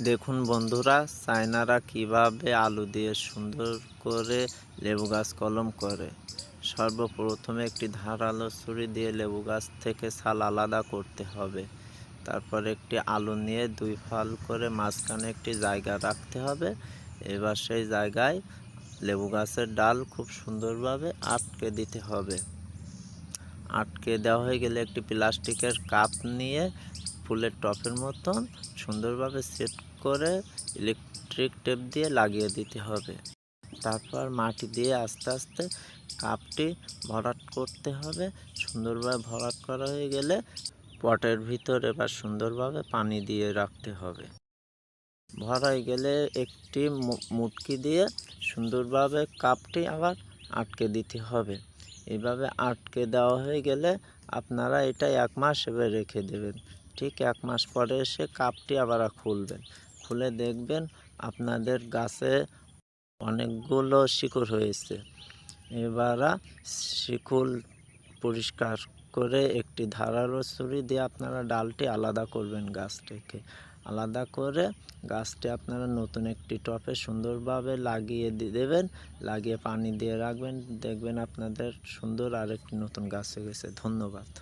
দেখুন বন্ধুরা, চায়নারা কীভাবে আলু দিয়ে সুন্দর করে লেবু গাছ কলম করে? সর্বপ্রথমে একটি ধারালো ছুরি দিয়ে লেবু গাছ থেকে ছাল আলাদা করতে হবে। তারপর একটি আলু নিয়ে দুই ফাল করে মাঝখানে একটি জায়গা রাখতে হবে। এবার সেই জায়গায় লেবু গাছের ডাল খুব সুন্দরভাবে আটকে দিতে হবে। আটকে দেওয়া হয়ে গেলে একটি প্লাস্টিকের কাপ নিয়ে ফুলের টপের মতন সুন্দরভাবে সেট করে ইলেকট্রিক টেপ দিয়ে লাগিয়ে দিতে হবে। তারপর মাটি দিয়ে আস্তে আস্তে কাপটি ভরাট করতে হবে। সুন্দরভাবে ভরাট করা হয়ে গেলে পটের ভিতর এবার সুন্দরভাবে পানি দিয়ে রাখতে হবে। ভরাই গেলে একটি মুটকি দিয়ে সুন্দরভাবে কাপটি আবার আটকে দিতে হবে। এভাবে আটকে দেওয়া হয়ে গেলে আপনারা এটা এক মাস এবার রেখে দেবেন। ঠিক এক মাস পরে এসে কাপটি আবার খুলবেন। খুলে দেখবেন আপনাদের গাছে অনেকগুলো শিকড় হয়েছে। এবারা শিকড় পরিষ্কার করে একটি ধারালো ছুরি দিয়ে আপনারা ডালটি আলাদা করবেন গাছ থেকে আলাদা করে গাছটি আপনারা নতুন একটি টপে সুন্দরভাবে লাগিয়ে দেবেন, লাগিয়ে পানি দিয়ে রাখবেন। দেখবেন আপনাদের সুন্দর আরেকটি নতুন গাছ হয়ে গেছে। ধন্যবাদ।